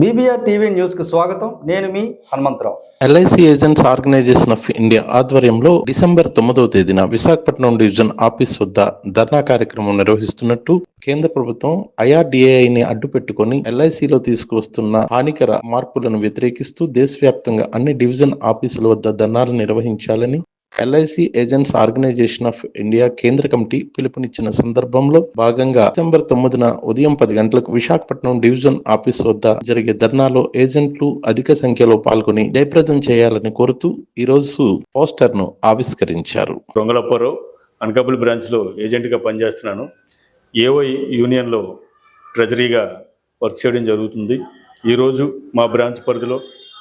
BBR TV న్యూస్కు స్వాగతం. నేను మీ Hanumantharao. LIC agents organisation of India ఆధ్వర్యంలో డిసెంబర్ తొమ్మిదవ తేదీన విశాఖపట్నం డివిజన్ ఆఫీస్ వద్ద ధర్నా కార్యక్రమం నిర్వహిస్తున్నట్టు కేంద్ర ప్రభుత్వం ఐఆర్డిఏఐని అడ్డుపెట్టుకుని ఎల్ఐసిలో తీసుకువస్తున్న హానికర మార్పులను వ్యతిరేకిస్తూ దేశవ్యాప్తంగా అన్ని డివిజన్ ఆఫీసుల వద్ద ధర్నాలు నిర్వహించాలని LIC agents organisation of India కేంద్ర కమిటీ పిలుపునిచ్చిన సందర్భంలో భాగంగా డిసెంబర్ తొమ్మిదిన ఉదయం పది గంటలకు విశాఖపట్నం డివిజన్ ఆఫీస్ వద్ద జరిగే ధర్నాలో ఏజెంట్లు అధిక సంఖ్యలో పాల్గొని జయప్రదం చేయాలని కోరుతూ ఈ రోజు పోస్టర్ను ఆవిష్కరించారు. దొంగలప్పారావు అనకాపల్లి బ్రాంచ్లో ఏజెంట్గా పనిచేస్తున్నాను. ఏవై యూనియన్లో ట్రెజరీగా వర్క్ చేయడం జరుగుతుంది. ఈరోజు మా బ్రాంచ్ పరిధిలో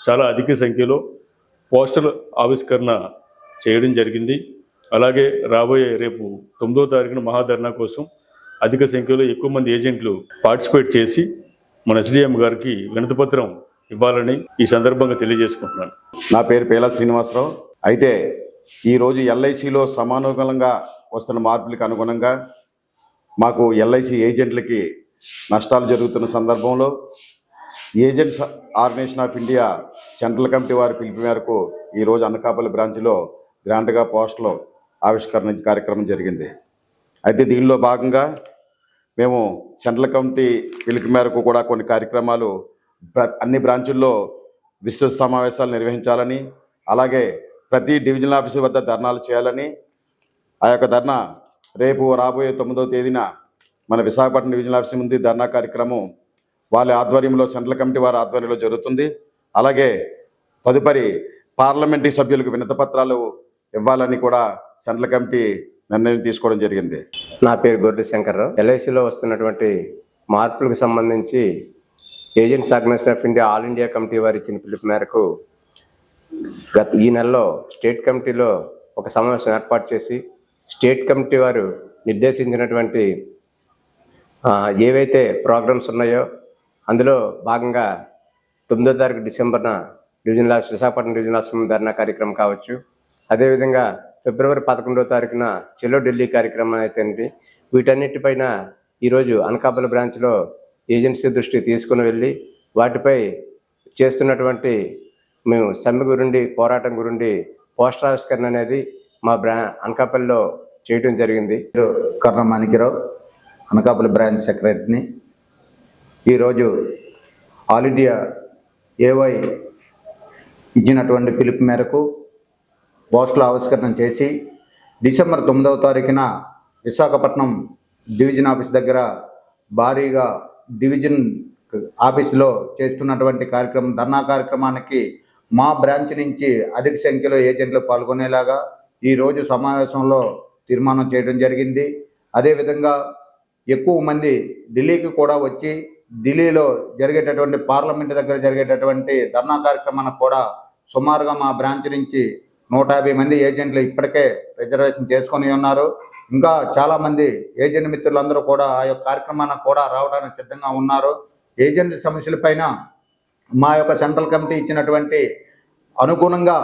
చాలా అధిక సంఖ్యలో పోస్టల్ ఆవిష్కరణ చేయడం జరిగింది. అలాగే రాబోయే రేపు తొమ్మిదో తారీఖున మహాధర్నా కోసం అధిక సంఖ్యలో ఎక్కువ మంది ఏజెంట్లు పార్టిసిపేట్ చేసి మన ఎస్డిఎం గారికి వినతిపత్రం ఇవ్వాలని ఈ సందర్భంగా తెలియజేసుకుంటున్నాను. నా పేరు పేలా శ్రీనివాసరావు. అయితే ఈరోజు ఎల్ఐసిలో సమానుకూలంగా వస్తున్న మార్పులకు అనుగుణంగా మాకు ఎల్ఐసి ఏజెంట్లకి నష్టాలు జరుగుతున్న సందర్భంలో agents organisation of India central committee వారి పిలుపు మేరకు ఈరోజు అనకాపల్లి బ్రాంచ్లో గ్రాండ్గా పోస్టులు ఆవిష్కరణ కార్యక్రమం జరిగింది. అయితే దీనిలో భాగంగా మేము సెంట్రల్ కమిటీ పిలుపు మేరకు కూడా కొన్ని కార్యక్రమాలు అన్ని బ్రాంచుల్లో విస్తృత సమావేశాలు నిర్వహించాలని అలాగే ప్రతి డివిజనల్ ఆఫీసు వద్ద ధర్నాలు చేయాలని ఆ యొక్క ధర్నా రేపు రాబోయే తొమ్మిదవ తేదీన మన విశాఖపట్నం డివిజనల్ ఆఫీస్ ముందు ధర్నా కార్యక్రమం వాళ్ళ ఆధ్వర్యంలో సెంట్రల్ కమిటీ వారి ఆధ్వర్యంలో జరుగుతుంది. అలాగే తదుపరి పార్లమెంటరీ సభ్యులకు వినతపత్రాలు ఇవ్వాలని కూడా సెంట్రల్ కమిటీ నిర్ణయం తీసుకోవడం జరిగింది. నా పేరు గొర్రె శంకర్రావు. ఎల్ఐసిలో వస్తున్నటువంటి మార్పులకు సంబంధించి agents organisation of India all India committee వారు ఇచ్చిన పిలుపు మేరకు గత ఈ నెలలో స్టేట్ కమిటీలో ఒక సమావేశం ఏర్పాటు చేసి స్టేట్ కమిటీ వారు నిర్దేశించినటువంటి ఏవైతే ప్రోగ్రామ్స్ ఉన్నాయో అందులో భాగంగా తొమ్మిదో తారీఖు డిసెంబర్న divisional office Visakhapatnam divisional office ధర్నా కార్యక్రమం కావచ్చు అదేవిధంగా ఫిబ్రవరి పదకొండవ తారీఖున చెలో ఢిల్లీ కార్యక్రమం అయితే వీటన్నిటిపైన ఈరోజు అనకాపల్లి బ్రాంచ్లో ఏజెన్సీ దృష్టికి తీసుకుని వెళ్ళి వాటిపై చేస్తున్నటువంటి మేము సమ్మె గురుండి పోరాటం గురుండి పోస్టర్ ఆవిష్కరణ అనేది మా బ్రా అనకాపల్లిలో చేయటం జరిగింది. కర్ణ మాణిక్యరావు అనకాపల్లి బ్రాంచ్ సెక్రటరీని ఈరోజు ఆల్ ఇండియా ఏవై ఇచ్చినటువంటి పిలుపు మేరకు పోస్టుల ఆవిష్కరణ చేసి డిసెంబర్ తొమ్మిదవ తారీఖున విశాఖపట్నం డివిజన్ ఆఫీస్ దగ్గర భారీగా డివిజన్ ఆఫీసులో చేస్తున్నటువంటి కార్యక్రమం ధర్నా కార్యక్రమానికి మా బ్రాంచ్ నుంచి అధిక సంఖ్యలో ఏజెంట్లు పాల్గొనేలాగా ఈరోజు సమావేశంలో తీర్మానం చేయడం జరిగింది. అదేవిధంగా ఎక్కువ మంది ఢిల్లీకి కూడా వచ్చి ఢిల్లీలో జరిగేటటువంటి పార్లమెంట్ దగ్గర జరిగేటటువంటి ధర్నా కార్యక్రమానికి కూడా సుమారుగా మా బ్రాంచ్ నుంచి నూట యాభై మంది ఏజెంట్లు ఇప్పటికే రిజర్వేషన్ చేసుకొని ఉన్నారు. ఇంకా చాలా మంది ఏజెంట్ మిత్రులందరూ కూడా ఆ యొక్క కార్యక్రమానికి కూడా రావడానికి సిద్ధంగా ఉన్నారు. ఏజెంట్ సమస్యలపైన మా యొక్క సెంట్రల్ కమిటీ ఇచ్చినటువంటి అనుగుణంగా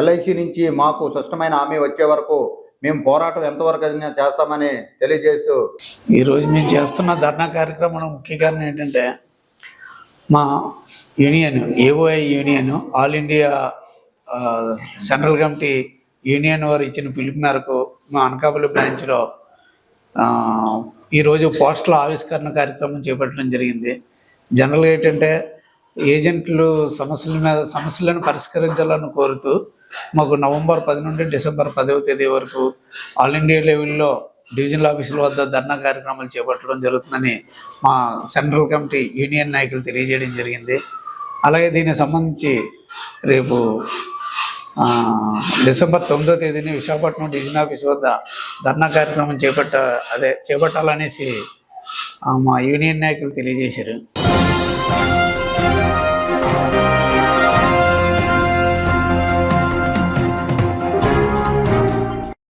ఎల్ఐసి నుంచి మాకు స్పష్టమైన హామీ వచ్చే వరకు మేము పోరాటం ఎంతవరకు అయినా చేస్తామని తెలియజేస్తూ ఈరోజు మేము చేస్తున్న ధర్నా కార్యక్రమం ముఖ్య కారణం ఏంటంటే మా union AOI union all India central committee union వారు ఇచ్చిన పిలుపు మేరకు మా అనకాపల్లి బ్రాంచ్లో ఈరోజు పోస్టుల ఆవిష్కరణ కార్యక్రమం చేపట్టడం జరిగింది. జనరల్గా ఏంటంటే ఏజెంట్లు సమస్యల మీద సమస్యలను పరిష్కరించాలని కోరుతూ మాకు నవంబర్ పది నుండి డిసెంబర్ పదవ తేదీ వరకు ఆల్ ఇండియా లెవెల్లో డివిజనల్ ఆఫీసుల వద్ద ధర్నా కార్యక్రమాలు చేపట్టడం జరుగుతుందని మా సెంట్రల్ కమిటీ యూనియన్ నాయకులు తెలియజేయడం జరిగింది. అలాగే దీనికి సంబంధించి రేపు డిసెంబర్ తొమ్మిదో తేదీని విశాఖపట్నం డివిజన్ ఆఫీస్ వద్ద ధర్నా కార్యక్రమం చేపట్ట అదే చేపట్టాలనేసి మా యూనియన్ నాయకులు తెలియజేశారు.